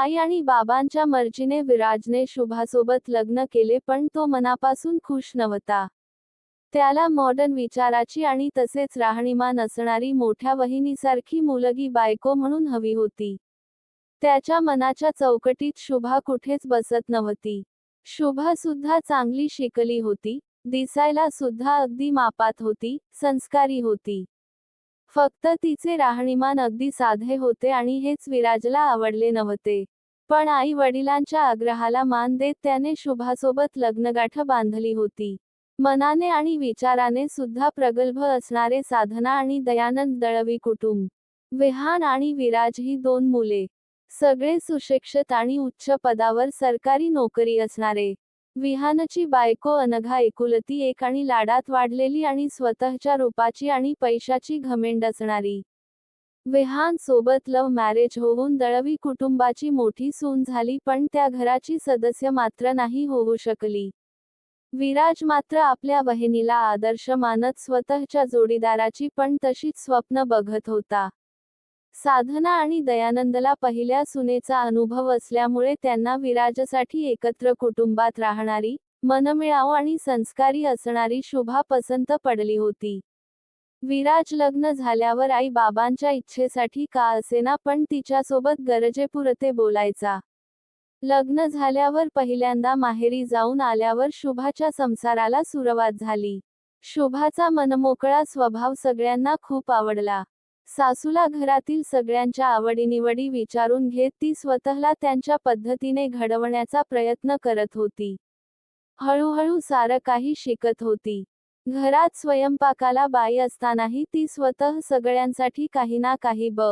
आई आणि बाबांच्या मर्जीने विराजने शुभासोबत लग्न केले पण तो मनापासून खुश नव्हता. त्याला मॉडर्न विचाराची आणि तसेच राहणीमान असणारी मोठ्या वहिनीसारखी मुलगी बायको म्हणून हवी होती. त्याच्या मनाच्या चौकटीत शुभा कुठेच बसत नव्हती. शुभा सुद्धा चांगली शिकली होती दिसायला सुद्धा अगदी मापात होती संस्कारी होती. फक्त तिचे राहणीमान अगदी साधे होते आणि हेच विराजला आवडले नव्हते. पण आई वडिलांच्या आग्रहाला मान देत त्याने शुभासोबत लग्नगाठ बांधली होती. मनाने आणि विचाराने सुद्धा प्रगल्भ असणारे साधना आणि दयानंद दळवी कुटुंब. विहान आणि विराज ही दोन मुले. सगळे सुशिक्षित आणि उच्च पदावर सरकारी नोकरी असणारे. विहानची बायको अनघा एकुलती एक आणि लाडात वाढलेली आणि स्वतःच्या रूपाची आणि पैशाची घमेंड असणारी. विहान सोबत लव्ह मॅरेज होऊन दळवी कुटुंबाची मोठी सून झाली पण त्या घराची सदस्य मात्र नाही होऊ शकली. विराज मात्र आपल्या बहिणीला आदर्श मानत स्वतःच्या जोडीदाराची पण तशीच स्वप्न बघत होता. साधना आणि दयानंदला पहिल्या सुनेचा अनुभव असल्यामुळे त्यांना विराजसाठी एकत्र कुटुंबात राहणारी मनमिळाव आणि संस्कारी असणारी शुभा पसंत पडली होती. विराज लग्न झाल्यावर आई बाबांच्या इच्छेसाठी का असेना पण तिच्यासोबत गरजेपुरते बोलायचा. लग्न झाल्यावर पहिल्यांदा माहेरी जाऊन आल्यावर शुभाच्या संसाराला सुरुवात झाली. शुभाचा मनमोकळा स्वभाव सगळ्यांना खूप आवडला. सासूला घरातील सगळ्यांच्या आवडीनिवडी विचारून घेत ती स्वतःला त्यांच्या पद्धतीने घडवण्याचा प्रयत्न करत होती. हळूहळू सारं काही शिकत होती. घरात स्वयंपाकाला बाई असतानाही ती स्वतः सगळ्यांसाठी काही ना काही ब.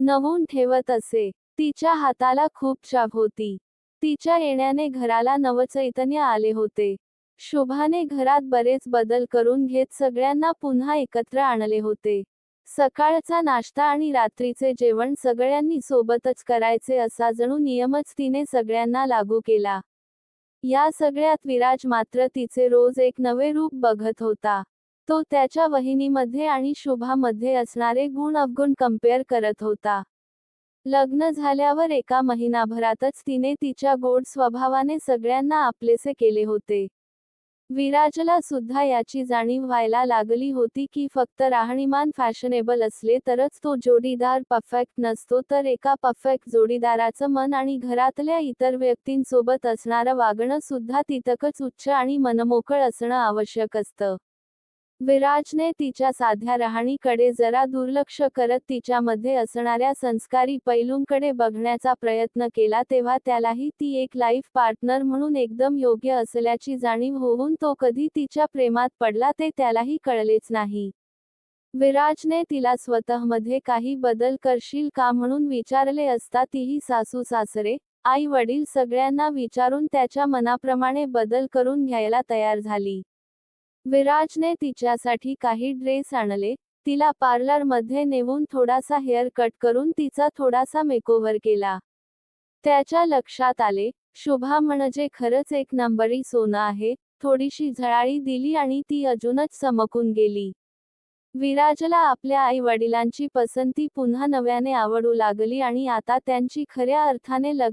नवून ठेवत असे. तिच्या हाताला खूप चाप होती. तिच्या येण्याने घराला नवचैतन्य आले होते. शुभाने घरात बरेच बदल करून घेत सगळ्यांना पुन्हा एकत्र आणले होते. सकाळचा नाश्ता आणि रात्रीचे जेवण सगळ्यांनी सोबतच करायचे असा जणू नियमच तिने सगळ्यांना लागू केला. या सगळ्यात विराज मात्र तिचे रोज एक नवे रूप बघत होता. तो त्याच्या वहिनीमध्ये आणि शुभामध्ये असणारे गुण अवगुण कंपेअर करत होता. लग्न झाल्यावर एका महिनाभरातच तिने तिच्या गोड स्वभावाने सगळ्यांना आपलेसे केले होते. विराजला सुद्धा याची जाणीव व्हायला लागली होती की फक्त राहणीमान फॅशनेबल असले तरच तो जोडीदार परफेक्ट नसतो तर एका परफेक्ट जोडीदाराचं मन आणि घरातल्या इतर व्यक्तींसोबत असणारं वागणं सुद्धा तितकंच उच्च आणि मनमोकळ असणं आवश्यक असतं. विराजने तिच्या साध्या राहणीकडे जरा दुर्लक्ष करत तिच्यामध्ये असणाऱ्या संस्कारी पैलूंकडे बघण्याचा प्रयत्न केला तेव्हा त्यालाही ती एक लाईफ पार्टनर म्हणून एकदम योग्य असल्याची जाणीव होऊन तो कधी तिच्या प्रेमात पडला ते त्यालाही कळलेच नाही. विराजने तिला स्वतःमध्ये काही बदल करशील का म्हणून विचारले असता तीही सासू सासरे आई वडील सगळ्यांना विचारून त्याच्या मनाप्रमाणे बदल करून घ्यायला तयार झाली. विराजने तिच्यासाठी काही ड्रेस आणले तिला पार्लरमध्ये नेऊन थोडासा हेअर कट करून तिचा थोडासा मेकओव्हर केला. त्याच्या लक्षात आले शुभा म्हणजे खरंच एक नंबरी सोनं आहे थोडीशी झळाळी दिली आणि ती अजूनच चमकून गेली. विराजला आपल्या आई वडिलांची पसंती पुन्हा नव्याने आवडू लागली आणि आता त्यांची खऱ्या अर्थाने लग्न